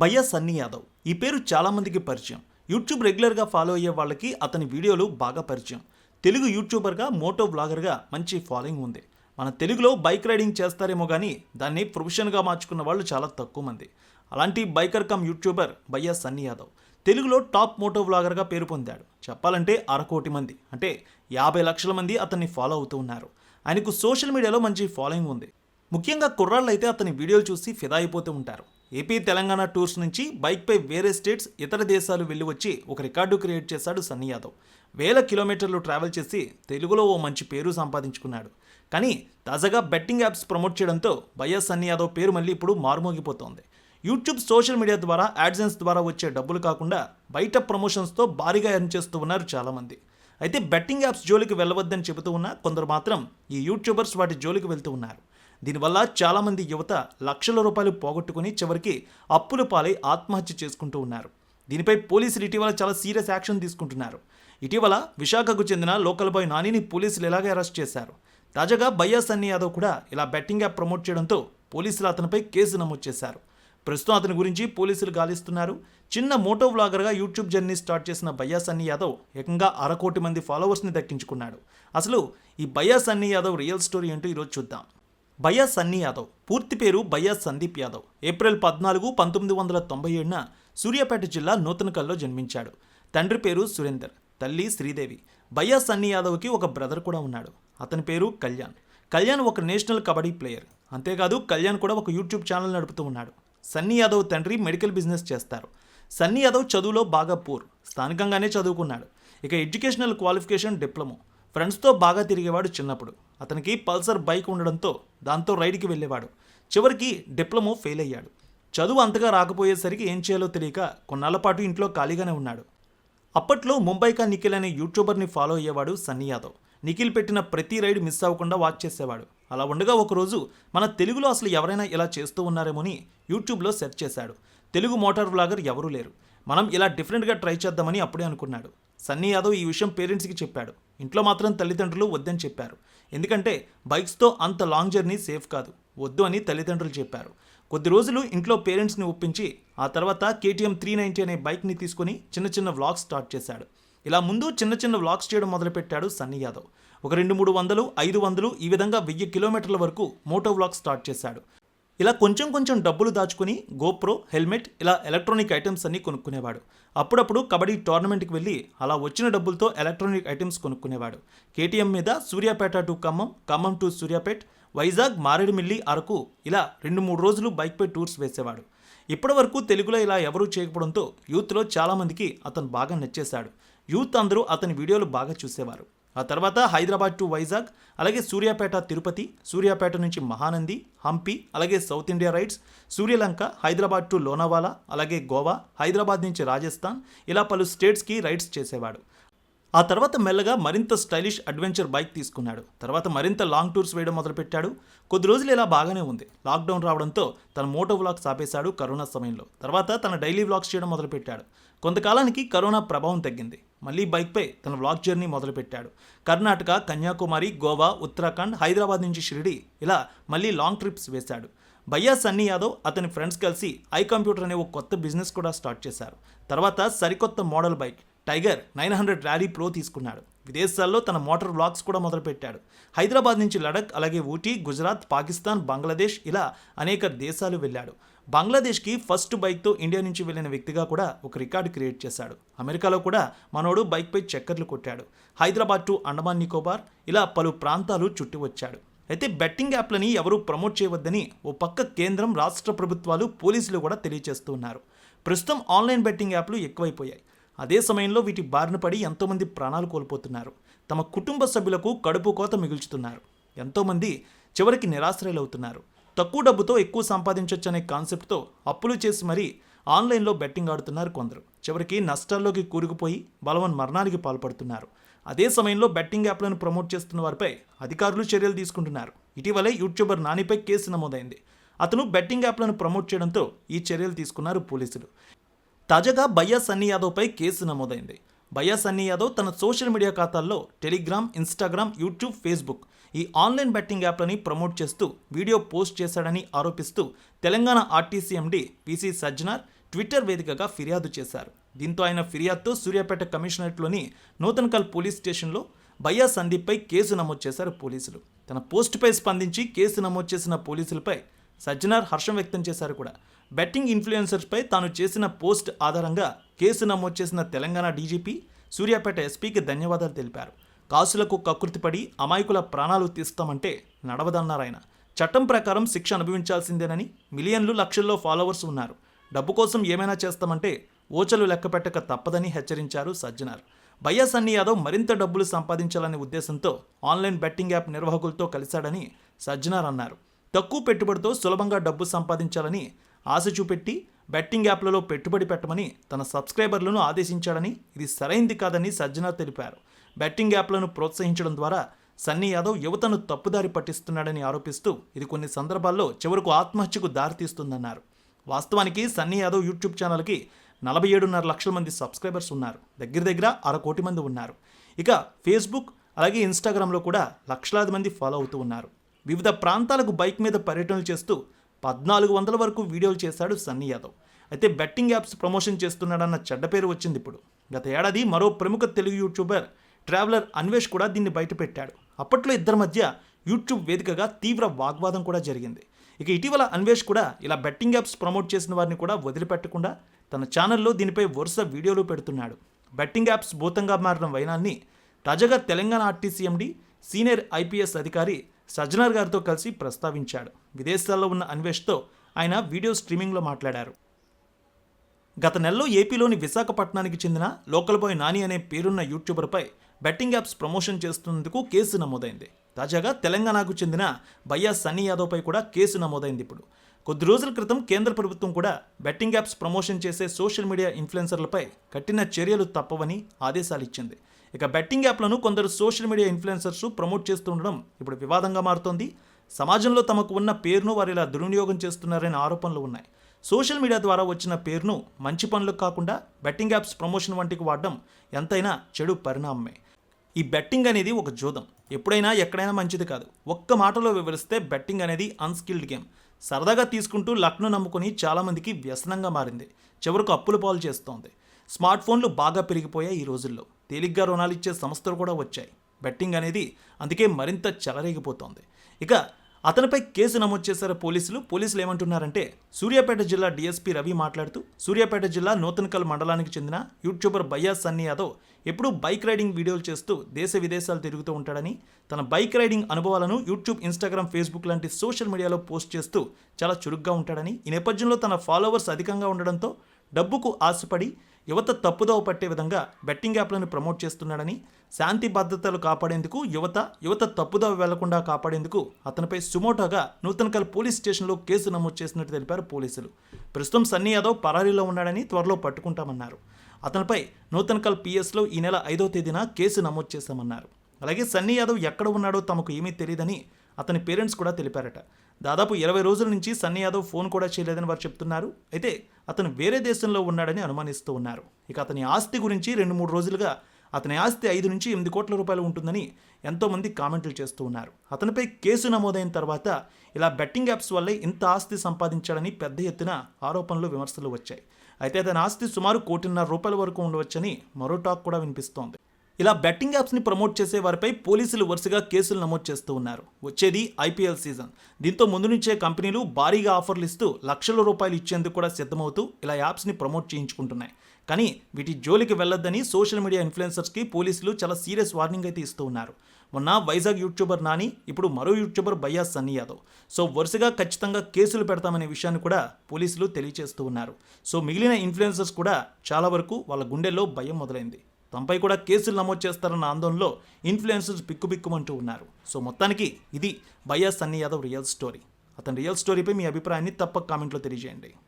భయ్యా సన్నీ యాదవ్. ఈ పేరు చాలామందికి పరిచయం. యూట్యూబ్ రెగ్యులర్గా ఫాలో అయ్యే వాళ్ళకి అతని వీడియోలు బాగా పరిచయం. తెలుగు యూట్యూబర్గా మోటో బ్లాగర్గా మంచి ఫాలోయింగ్ ఉంది. మన తెలుగులో బైక్ రైడింగ్ చేస్తారేమో కానీ దాన్ని ప్రొఫెషన్గా మార్చుకున్న వాళ్ళు చాలా తక్కువ మంది. అలాంటి బైకర్ కమ్ యూట్యూబర్ భయ్యా సన్నీ యాదవ్. తెలుగులో టాప్ మోటో బ్లాగర్గా పేరు పొందాడు. చెప్పాలంటే అరకోటి మంది. అంటే యాభై లక్షల మంది అతన్ని ఫాలో అవుతూ ఉన్నారు. ఆయనకు సోషల్ మీడియాలో మంచి ఫాలోయింగ్ ఉంది. ముఖ్యంగా కుర్రాళ్ళు అయితే అతని వీడియోలు చూసి ఫిదా అయిపోతూ ఉంటారు. ఏపీ తెలంగాణ టూర్స్ నుంచి బైక్పై వేరే స్టేట్స్ ఇతర దేశాలు వెళ్ళి వచ్చి ఒక రికార్డు క్రియేట్ చేశాడు సన్నీ యాదవ్. వేల కిలోమీటర్లు ట్రావెల్ చేసి తెలుగులో ఓ మంచి పేరు సంపాదించుకున్నాడు. కానీ తాజాగా బెట్టింగ్ యాప్స్ ప్రమోట్ చేయడంతో వైఎస్ సన్నీ యాదవ్ పేరు మళ్ళీ ఇప్పుడు మారుమోగిపోతోంది. యూట్యూబ్ సోషల్ మీడియా ద్వారా యాడ్సెన్స్ ద్వారా వచ్చే డబ్బులు కాకుండా బయట ప్రమోషన్స్తో భారీగా ఎర్న్ చేస్తూ ఉన్నారు చాలామంది. అయితే బెట్టింగ్ యాప్స్ జోలికి వెళ్ళవద్దని చెబుతూ ఉన్న కొందరు మాత్రం ఈ యూట్యూబర్స్ వాటి జోలికి వెళ్తూ ఉన్నారు. దీనివల్ల చాలామంది యువత లక్షల రూపాయలు పోగొట్టుకుని చివరికి అప్పుల పాలై ఆత్మహత్య చేసుకుంటూ ఉన్నారు. దీనిపై పోలీసులు ఇటీవల చాలా సీరియస్ యాక్షన్ తీసుకుంటున్నారు. ఇటీవల విశాఖకు చెందిన లోకల్ బాయ్ నానిని పోలీసులు ఇలాగే అరెస్ట్ చేశారు. తాజాగా బయ్యా సన్నీ యాదవ్ కూడా ఇలా బెట్టింగ్ యాప్ ప్రమోట్ చేయడంతో పోలీసులు అతనిపై కేసు నమోదు చేశారు. ప్రస్తుతం అతని గురించి పోలీసులు గాలిస్తున్నారు. చిన్న మోటో వ్లాగర్గా యూట్యూబ్ జర్నీ స్టార్ట్ చేసిన బయ్యా సన్నీ యాదవ్ ఏకంగా అరకోటి మంది ఫాలోవర్స్ని దక్కించుకున్నాడు. అసలు ఈ బయ్యా సన్నీ యాదవ్ రియల్ స్టోరీ ఏంటో ఈరోజు చూద్దాం. బయ్యా సన్నీ యాదవ్. పూర్తి పేరు బయ్యా సందీప్ యాదవ్. ఏప్రిల్ పద్నాలుగు పంతొమ్మిది వందల తొంభై ఏడున సూర్యాపేట జిల్లా నూతనకల్లో జన్మించాడు. తండ్రి పేరు సురేందర్ తల్లి శ్రీదేవి. బయ్యా సన్నీ యాదవ్కి ఒక బ్రదర్ కూడా ఉన్నాడు. అతని పేరు కళ్యాణ్. కళ్యాణ్ ఒక నేషనల్ కబడ్డీ ప్లేయర్. అంతేకాదు కళ్యాణ్ కూడా ఒక యూట్యూబ్ ఛానల్ నడుపుతూ ఉన్నాడు. సన్నీ యాదవ్ తండ్రి మెడికల్ బిజినెస్ చేస్తారు. సన్నీ యాదవ్ చదువులో బాగా పూర్. స్థానికంగానే చదువుకున్నాడు. ఇక ఎడ్యుకేషనల్ క్వాలిఫికేషన్ డిప్లొమో. ఫ్రెండ్స్తో బాగా తిరిగేవాడు చిన్నప్పుడు. అతనికి పల్సర్ బైక్ ఉండడంతో దాంతో రైడ్కి వెళ్ళేవాడు. చివరికి డిప్లొమో ఫెయిల్ అయ్యాడు. చదువు అంతగా రాకపోయేసరికి ఏం చేయాలో తెలియక కొన్నాళ్ళ పాటు ఇంట్లో ఖాళీగానే ఉన్నాడు. అప్పట్లో ముంబైకా నిఖిల్ అనే యూట్యూబర్ని ఫాలో అయ్యేవాడు సన్నీ యాదవ్. నిఖిల్ పెట్టిన ప్రతి రైడ్ మిస్ అవ్వకుండా వాచ్ చేసేవాడు. అలా ఉండగా ఒకరోజు మన తెలుగులో అసలు ఎవరైనా ఇలా చేస్తూ ఉన్నారేమోని యూట్యూబ్లో సెర్చ్ చేశాడు. తెలుగు మోటార్ వ్లాగర్ ఎవరూ లేరు. మనం ఇలా డిఫరెంట్గా ట్రై చేద్దామని అప్పుడే అనుకున్నాడు. సన్నీ యాదవ్ ఈ విషయం పేరెంట్స్కి చెప్పాడు. ఇంట్లో మాత్రం తల్లిదండ్రులు వద్దని చెప్పారు. ఎందుకంటే బైక్స్తో అంత లాంగ్ జర్నీ సేఫ్ కాదు. వద్దు అని తల్లిదండ్రులు చెప్పారు. కొద్ది రోజులు ఇంట్లో పేరెంట్స్ని ఒప్పించి ఆ తర్వాత కేటీఎం త్రీ నైంటీ అనే బైక్ని తీసుకొని చిన్న చిన్న వ్లాగ్స్ స్టార్ట్ చేశాడు. ఇలా ముందు చిన్న చిన్న వ్లాగ్స్ చేయడం మొదలుపెట్టాడు సన్నీ యాదవ్. ఒక రెండు మూడు వందలు ఐదు వందలు ఈ విధంగా వెయ్యి కిలోమీటర్ల వరకు మోటో వ్లాగ్ స్టార్ట్ చేశాడు. ఇలా కొంచెం కొంచెం డబ్బులు దాచుకుని గోప్రో హెల్మెట్ ఇలా ఎలక్ట్రానిక్ ఐటమ్స్ అన్ని కొనుక్కునేవాడు. అప్పుడప్పుడు కబడ్డీ టోర్నమెంట్కి వెళ్ళి అలా వచ్చిన డబ్బులతో ఎలక్ట్రానిక్ ఐటమ్స్ కొనుక్కునేవాడు. కేటీఎం మీద సూర్యాపేట టు ఖమ్మం ఖమ్మం టు సూర్యాపేట్ వైజాగ్ మారేడుమిల్లి అరకు ఇలా రెండు మూడు రోజులు బైక్పై టూర్స్ వేసేవాడు. ఇప్పటివరకు తెలుగులో ఇలా ఎవరూ చేయకపోవడంతో యూత్లో చాలామందికి అతను బాగా నచ్చేశాడు. యూత్ అందరూ అతని వీడియోలు బాగా చూసేవారు. ఆ తర్వాత హైదరాబాద్ టు వైజాగ్ అలాగే సూర్యాపేట తిరుపతి సూర్యాపేట నుంచి మహానంది హంపి అలాగే south India rides Suryalanka Hyderabad to Lonavala అలాగే గోవా హైదరాబాద్ నుంచి రాజస్థాన్ ఇలా పలు స్టేట్స్కి రైడ్స్ చేసేవాడు. ఆ తర్వాత మెల్లగా మరింత స్టైలిష్ అడ్వెంచర్ బైక్ తీసుకున్నాడు. తర్వాత మరింత లాంగ్ టూర్స్ వేయడం మొదలుపెట్టాడు. కొద్ది రోజులు ఇలా బాగానే ఉంది. లాక్డౌన్ రావడంతో తన మోటో వ్లాగ్స్ ఆపేశాడు కరోనా సమయంలో. తర్వాత తన డైలీ వ్లాగ్స్ చేయడం మొదలుపెట్టాడు. కొంతకాలానికి కరోనా ప్రభావం తగ్గింది. మళ్ళీ బైక్పై తన వ్లాగ్ జర్నీ మొదలుపెట్టాడు. కర్ణాటక కన్యాకుమారి గోవా ఉత్తరాఖండ్ హైదరాబాద్ నుంచి షిరిడి ఇలా మళ్ళీ లాంగ్ ట్రిప్స్ వేశాడు. భయ్యా సన్నీ యాదవ్ అతని ఫ్రెండ్స్ కలిసి ఐ కంప్యూటర్ అనే ఒక కొత్త బిజినెస్ కూడా స్టార్ట్ చేశారు. తర్వాత సరికొత్త model bike tiger nine hundred rally pro తీసుకున్నాడు. విదేశాల్లో తన మోటార్ వ్లాగ్స్ కూడా మొదలుపెట్టాడు. హైదరాబాద్ నుంచి లడక్ అలాగే ఊటీ గుజరాత్ పాకిస్తాన్ బంగ్లాదేశ్ ఇలా అనేక దేశాలు వెళ్ళాడు. బంగ్లాదేశ్కి ఫస్ట్ బైక్తో ఇండియా నుంచి వెళ్ళిన వ్యక్తిగా కూడా ఒక రికార్డు క్రియేట్ చేశాడు. అమెరికాలో కూడా మనోడు బైక్పై చక్కర్లు కొట్టాడు. హైదరాబాద్ టు అండమాన్ నికోబార్ ఇలా పలు ప్రాంతాలు చుట్టి వచ్చాడు. అయితే బెట్టింగ్ యాప్లని ఎవరూ ప్రమోట్ చేయవద్దని ఓ పక్క కేంద్రం రాష్ట్ర ప్రభుత్వాలు పోలీసులు కూడా తెలియజేస్తున్నారు ప్రస్తుతం ఆన్లైన్ బెట్టింగ్ యాప్లు ఎక్కువైపోయాయి. అదే సమయంలో వీటి బారిన పడి ఎంతోమంది ప్రాణాలు కోల్పోతున్నారు. తమ కుటుంబ సభ్యులకు కడుపు కోత మిగుల్చుతున్నారు. ఎంతోమంది చివరికి నిరాశ్రయులవుతున్నారు. తక్కువ డబ్బుతో ఎక్కువ సంపాదించవచ్చు అనే కాన్సెప్ట్తో అప్పులు చేసి మరీ ఆన్లైన్లో బెట్టింగ్ ఆడుతున్నారు కొందరు. చివరికి నష్టాల్లోకి కూరుకుపోయి బలవన్ మరణానికి పాల్పడుతున్నారు. అదే సమయంలో బెట్టింగ్ యాప్లను ప్రమోట్ చేస్తున్న వారిపై అధికారులు చర్యలు తీసుకుంటున్నారు. ఇటీవలే యూట్యూబర్ నానిపై కేసు నమోదైంది. అతను బెట్టింగ్ యాప్లను ప్రమోట్ చేయడంతో ఈ చర్యలు తీసుకున్నారు పోలీసులు. తాజాగా బయ్యా సన్నీ యాదవ్పై కేసు నమోదైంది. బయ్యా సన్నీ యాదవ్ తన సోషల్ మీడియా ఖాతాల్లో టెలిగ్రామ్ ఇన్స్టాగ్రామ్ యూట్యూబ్ ఫేస్బుక్ ఈ ఆన్లైన్ బెట్టింగ్ యాప్లని ప్రమోట్ చేస్తూ వీడియో పోస్ట్ చేశాడని ఆరోపిస్తూ Telangana RTC MD PC Sajjanar Twitter వేదికగా ఫిర్యాదు చేశారు. దీంతో ఆయన ఫిర్యాదుతో సూర్యాపేట కమిషనరేట్లోని నూతన్కల్ పోలీస్ స్టేషన్లో భయ్యా సందీప్పై కేసు నమోదు చేశారు పోలీసులు. తన పోస్టుపై స్పందించి కేసు నమోదు చేసిన పోలీసులపై సజ్జనార్ హర్షం వ్యక్తం చేశారు కూడా. బెట్టింగ్ ఇన్ఫ్లుయెన్సర్స్పై తాను చేసిన పోస్ట్ ఆధారంగా కేసు నమోదు చేసిన తెలంగాణ డీజీపీ సూర్యాపేట ఎస్పీకి ధన్యవాదాలు తెలిపారు. కాసులకు కకృతిపడి అమాయకుల ప్రాణాలు తీస్తామంటే నడవదన్నారాయన. చట్టం ప్రకారం శిక్ష అనుభవించాల్సిందేనని మిలియన్లు లక్షల్లో ఫాలోవర్స్ ఉన్నారు. డబ్బు కోసం ఏమైనా చేస్తామంటే ఓచలు లెక్కపెట్టక తప్పదని హెచ్చరించారు సజ్జనార్. బయ్యా సన్నీ యాదవ్ మరింత డబ్బులు సంపాదించాలనే ఉద్దేశంతో ఆన్లైన్ బెట్టింగ్ యాప్ నిర్వాహకులతో కలిశాడని సజ్జనార్ అన్నారు. తక్కువ పెట్టుబడితో సులభంగా డబ్బు సంపాదించాలని ఆశ చూపెట్టి బెట్టింగ్ యాప్లలో పెట్టుబడి పెట్టమని తన సబ్స్క్రైబర్లను ఆదేశించాడని ఇది సరైంది కాదని సజ్జనార్ తెలిపారు. బెట్టింగ్ యాప్లను ప్రోత్సహించడం ద్వారా సన్నీ యాదవ్ యువతను తప్పుదారి పట్టిస్తున్నాడని ఆరోపిస్తూ ఇది కొన్ని సందర్భాల్లో చివరకు ఆత్మహత్యకు దారితీస్తుందన్నారు వాస్తవానికి సన్నీ యాదవ్ యూట్యూబ్ ఛానల్కి నలభై ఏడున్నర లక్షల మంది సబ్స్క్రైబర్స్ ఉన్నారు. దగ్గర దగ్గర అర కోటి మంది ఉన్నారు. ఇక ఫేస్బుక్ అలాగే ఇన్స్టాగ్రామ్లో కూడా లక్షలాది మంది ఫాలో అవుతూ ఉన్నారు. వివిధ ప్రాంతాలకు బైక్ మీద పర్యటనలు చేస్తూ పద్నాలుగు వందల వరకు వీడియోలు చేశాడు సన్నీ యాదవ్. అయితే బెట్టింగ్ యాప్స్ ప్రమోషన్ చేస్తున్నాడన్న చెడ్డ పేరు వచ్చింది ఇప్పుడు. గత ఏడాది మరో ప్రముఖ తెలుగు యూట్యూబర్ ట్రావెలర్ అన్వేష్ కూడా దీన్ని బయటపెట్టాడు. అప్పట్లో ఇద్దరి మధ్య యూట్యూబ్ వేదికగా తీవ్ర వాగ్వాదం కూడా జరిగింది. ఇక ఇటీవల అన్వేష్ కూడా ఇలా బెట్టింగ్ యాప్స్ ప్రమోట్ చేసిన వారిని కూడా వదిలిపెట్టకుండా తన ఛానల్లో దీనిపై వరుస వీడియోలు పెడుతున్నాడు. బెట్టింగ్ యాప్స్ భూతంగా మారిన వైనాన్ని తాజాగా Telangana RTC MD senior IPS అధికారి సజ్జనార్ గారితో కలిసి ప్రస్తావించాడు. విదేశాల్లో ఉన్న అన్వేష్తో ఆయన వీడియో స్ట్రీమింగ్లో మాట్లాడారు. గత నెలలో ఏపీలోని విశాఖపట్నానికి చెందిన లోకల్ బాయ్ నాని అనే పేరున్న యూట్యూబర్పై బెట్టింగ్ యాప్స్ ప్రమోషన్ చేస్తున్నందుకు కేసు నమోదైంది. తాజాగా తెలంగాణకు చెందిన బయ్యా సన్నీ యాదవ్పై కూడా కేసు నమోదైంది ఇప్పుడు. కొద్ది రోజుల క్రితం కేంద్ర ప్రభుత్వం కూడా బెట్టింగ్ యాప్స్ ప్రమోషన్ చేసే సోషల్ మీడియా ఇన్ఫ్లుయెన్సర్లపై కఠిన చర్యలు తప్పవని ఆదేశాలు ఇచ్చింది. ఇక బెట్టింగ్ యాప్లను కొందరు సోషల్ మీడియా ఇన్ఫ్లుయెన్సర్స్ ప్రమోట్ చేస్తుండడం ఇప్పుడు వివాదంగా మారుతోంది. సమాజంలో తమకు ఉన్న పేరును వారు ఇలా దుర్వినియోగం చేస్తున్నారనే ఆరోపణలు ఉన్నాయి. సోషల్ మీడియా ద్వారా వచ్చిన పేరును మంచి పనులకు కాకుండా బెట్టింగ్ యాప్స్ ప్రమోషన్ వంటికి వాడడం ఎంతైనా చెడు పరిణామమే. ఈ బెట్టింగ్ అనేది ఒక జూదం. ఎప్పుడైనా ఎక్కడైనా మంచిది కాదు. ఒక్క మాటలో వివరిస్తే బెట్టింగ్ అనేది అన్స్కిల్డ్ గేమ్. సరదాగా తీసుకుంటూ లక్ను నమ్ముకొని చాలామందికి వ్యసనంగా మారింది. చివరకు అప్పుల పాలు చేస్తోంది. స్మార్ట్ ఫోన్లు బాగా పెరిగిపోయాయి ఈ రోజుల్లో. తేలిగ్గా రుణాలు ఇచ్చే సంస్థలు కూడా వచ్చాయి. బెట్టింగ్ అనేది అందుకే మరింత చెలరేగిపోతోంది. ఇక అతనిపై కేసు నమోదు చేశారు పోలీసులు. పోలీసులు ఏమంటున్నారంటే సూర్యాపేట జిల్లా డీఎస్పీ రవి మాట్లాడుతూ సూర్యాపేట జిల్లా నూతనకల్ మండలానికి చెందిన యూట్యూబర్ బయ్యా సన్నీ యాదవ్ ఎప్పుడూ బైక్ రైడింగ్ వీడియోలు చేస్తూ దేశ విదేశాలు తిరుగుతూ ఉంటాడని తన బైక్ రైడింగ్ అనుభవాలను యూట్యూబ్ ఇన్స్టాగ్రామ్ ఫేస్బుక్ లాంటి సోషల్ మీడియాలో పోస్ట్ చేస్తూ చాలా చురుగ్గా ఉంటాడని ఈ నేపథ్యంలో తన ఫాలోవర్స్ అధికంగా ఉండడంతో డబ్బుకు ఆశపడి యువత తప్పుదోవ పట్టే విధంగా బెట్టింగ్ యాప్లను ప్రమోట్ చేస్తున్నాడని శాంతి భద్రతలు కాపాడేందుకు యువత యువత తప్పుదోవ వెళ్ళకుండా కాపాడేందుకు అతనిపై సుమోటోగా నూతనకల్ పోలీస్ స్టేషన్లో కేసు నమోదు చేసినట్టు తెలిపారు పోలీసులు. ప్రస్తుతం సన్నీ యాదవ్ పరారీలో ఉన్నాడని త్వరలో పట్టుకుంటామన్నారు. అతనిపై నూతనకల్ పిఎస్లో ఈ నెల ఐదో తేదీన కేసు నమోదు చేశామన్నారు. అలాగే సన్నీ యాదవ్ ఎక్కడ ఉన్నాడో తమకు ఏమీ తెలియదని అతని పేరెంట్స్ కూడా తెలిపారట. దాదాపు ఇరవై రోజుల నుంచి సన్నీ యాదవ్ ఫోన్ కూడా చేయలేదని వారు చెప్తున్నారు. అయితే అతను వేరే దేశంలో ఉన్నాడని అనుమానిస్తూ ఉన్నారు. ఇక అతని ఆస్తి గురించి రెండు మూడు రోజులుగా అతని ఆస్తి ఐదు నుంచి ఎనిమిది కోట్ల రూపాయలు ఉంటుందని ఎంతోమంది కామెంట్లు చేస్తూ ఉన్నారు. అతనిపై కేసు నమోదైన తర్వాత ఇలా బెట్టింగ్ యాప్స్ వల్లే ఇంత ఆస్తి సంపాదించాడని పెద్ద ఎత్తున ఆరోపణలు విమర్శలు వచ్చాయి. అయితే అతని ఆస్తి సుమారు కోటిన్నర రూపాయల వరకు ఉండవచ్చని మరో టాక్ కూడా వినిపిస్తోంది. ఇలా బెట్టింగ్ యాప్స్ని ప్రమోట్ చేసే వారిపై పోలీసులు వరుసగా కేసులు నమోదు చేస్తూ ఉన్నారు. వచ్చేది ఐపీఎల్ సీజన్ దీంతో ముందు నుంచే కంపెనీలు భారీగా ఆఫర్లు ఇస్తూ లక్షల రూపాయలు ఇచ్చేందుకు కూడా సిద్ధమవుతూ ఇలా యాప్స్ని ప్రమోట్ చేయించుకుంటున్నాయి. కానీ వీటి జోలికి వెళ్ళొద్దని సోషల్ మీడియా ఇన్ఫ్లుయెన్సర్స్కి పోలీసులు చాలా సీరియస్ వార్నింగ్ అయితే ఇస్తూ ఉన్నారు. మొన్న వైజాగ్ యూట్యూబర్ నాని ఇప్పుడు మరో యూట్యూబర్ బయ్యా సన్నీ యాదవ్. సో వరుసగా ఖచ్చితంగా కేసులు పెడతామనే విషయాన్ని కూడా పోలీసులు తెలియజేస్తూ ఉన్నారు. సో మిగిలిన ఇన్ఫ్లుయెన్సర్స్ కూడా చాలా వరకు వాళ్ళ గుండెల్లో భయం మొదలైంది. తమపై కూడా కేసులు నమోదు చేస్తారన్న ఆందోళనలో ఇన్ఫ్లుయెన్సర్స్ బిక్కుబిక్కుమంటూ ఉన్నారు. సో మొత్తానికి ఇది బయ్యా సన్నీ యాదవ్ రియల్ స్టోరీ. అతని రియల్ స్టోరీపై మీ అభిప్రాయాన్ని తప్పక కామెంట్లో తెలియజేయండి.